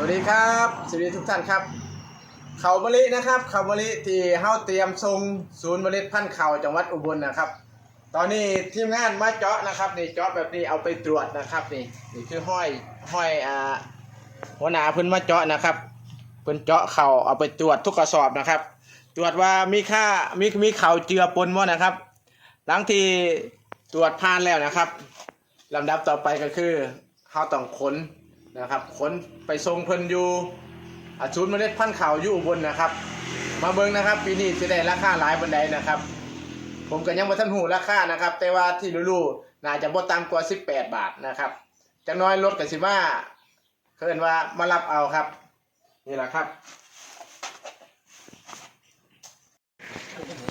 สวัสดีครับสวัสดีทุกท่านครับ เขามะลินะครับเขามะลิที่เฮาเตรียมส่งศูนย์เมล็ดพันธุ์เขาจังหวัดอุบลนะครับ ตอนนี้ทีมงานมาเจาะนะครับนี่เจาะแบบนี้เอาไปตรวจนะครับนี่นี่คือห้อยห้อยอ่าหัวหน้าเพิ่นมาเจาะนะครับเพิ่นเจาะเข่าเอาไปตรวจทุกกระสอบนะครับ ตรวจว่ามีค่ามีมีเข่าเจือปนบ่นะครับ หลังที่ตรวจผ่านแล้วนะครับลำดับต่อไปก็คือเฮาต้องขน นะครับขนไปส่งเพิ่นอยู่อาศูนเมล็ดพันธุ์ข้าวอยู่อุบลนะครับ มาเบิ่งนะครับ ปีนี้สิได้ราคาหลายบันไดนะครับ ผมก็ยังบ่ทันหูราคานะครับ แต่ว่าที่รู้ๆน่าจะบ่ต่ำกว่า 18 บาทนะครับจักหน้อยลดก็สิว่าเคินว่ามารับเอาครับ นี่แหละครับ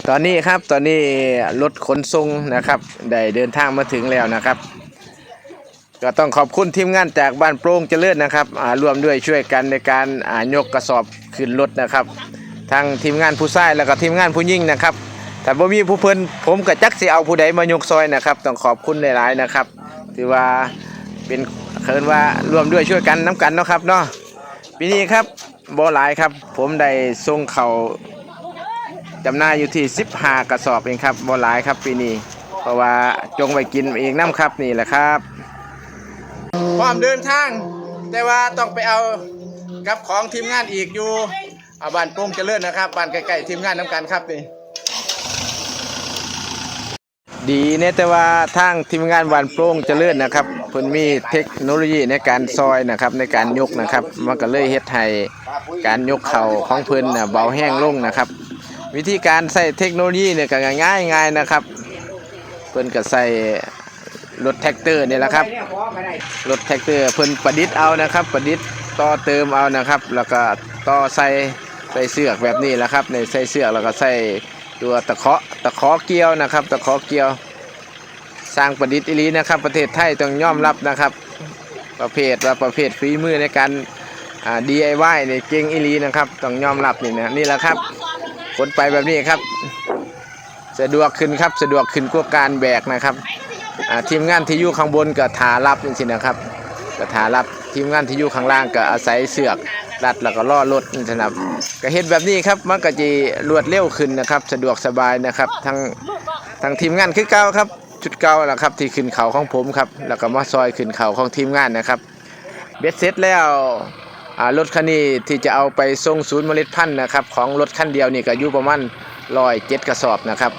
ตอนนี้ครับตอนนี้รถขนส่งนะครับ ได้เดินทางมาถึงแล้วนะครับ ก็ต้องขอบคุณทีมงานจากบ้านโปร่งเจริญนะครับอ่ารวมด้วยช่วยกันในการอ่ายกกระสอบขึ้นรถนะครับทั้งทีมงานผู้ชายแล้วก็ทีมงานผู้หญิงนะครับแต่บ่มีผู้เพิ่นผมกับจักสิเอาผู้ใดมายกซอยนะครับ ต้องขอบคุณหลายๆนะครับถือว่าเป็นเคินว่าร่วมด้วยช่วยกันน้กันเนาะครับเนาะปีนี้ครับบ่หลายครับ ผมได้ส่งเขาจำหน่าอยู่ที่15กระสอบเองครับบ่หลายครับปีนี้เพราะว่าจงไว้กินเองน้ำครับนี่แหละครับ พร้อมเดินทาง แต่ว่าต้องไปเอากับของทีมงานอีกอยู่อาบ้านโป่งเจริญนะครับบ้านใกล้ๆทีมงานน้ำกันครับนี่ดีเนี่ยแต่ว่าทางทีมงานบ้านโปร่งเจริญนะครับเพิ่นมีเทคโนโลยีในการซอยนะครับในการยกนะครับมันก็เลยเฮ็ดให้การยกเข่าของเพิ่นน่ะเบาแห้งลงนะครับ วิธีการใส่เทคโนโลยีเนี่ยก็ง่ายง่ายๆนะครับเพิ่นก็ใส่ รถแท็กเตอร์นี่แหละครับ รถแท็กเตอร์เพิ่นประดิษฐ์เอานะครับ ประดิษฐ์ต่อเติมเอานะครับ แล้วก็ต่อใส่ใส่เสือกแบบนี้แหละครับ ในใส่เสือกแล้วก็ใส่ตัวตะเคาะตะขอเกี่ยวนะครับ ตะขอเกี่ยว สร้างประดิษฐ์อีหลีนะครับ ประเทศไทยต้องยอมรับนะครับ ประเภทว่าประเภทฝีมือในการ DIY เนี่ยเก่งอีหลีนะครับต้องยอมรับนี่นะนี่แหละครับขนไปแบบนี้ครับ สะดวกขึ้นครับสะดวกขึ้นกว่าการแบกนะครับ ทีมงานที่อยู่ข้างบนก็ทารับจริงๆนะครับก็ทารับทีมงานที่อยู่ข้างล่างก็อาศัยเสือกรัดแล้วก็ล่อรถนี่นะครับก็เฮ็ดแบบนี้ครับมันก็จะรวดเร็วขึ้นนะครับ สะดวกสบายนะครับทั้งทั้งทีมงานคือเก่าครับชุดเก่าแหละครับที่ขึ้นเขาของผมครับแล้วก็มาซอยขึ้นเขาของทีมงานนะครับเบ็ดเสร็จแล้วรถคันนี้ที่จะเอาไปส่งศูนย์เมล็ดพันธุ์นะครับของรถคันเดียวนี่ก็อยู่ประมาณร้อยเจ็ดกระสอบนะครับ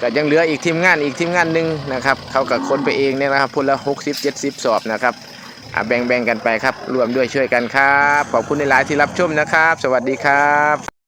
ก็ยังเหลืออีกทีมงานอีกทีมงานหนึ่งนะครับเขากับคนไปเองเนี่ยนะครับพนละหกสิบเจ็ดสิบสอบนะครับอ่าแบ่งๆกันไปครับรวมด้วยช่วยกันครับ ขอบคุณในหลายที่รับชมนะครับ สวัสดีครับ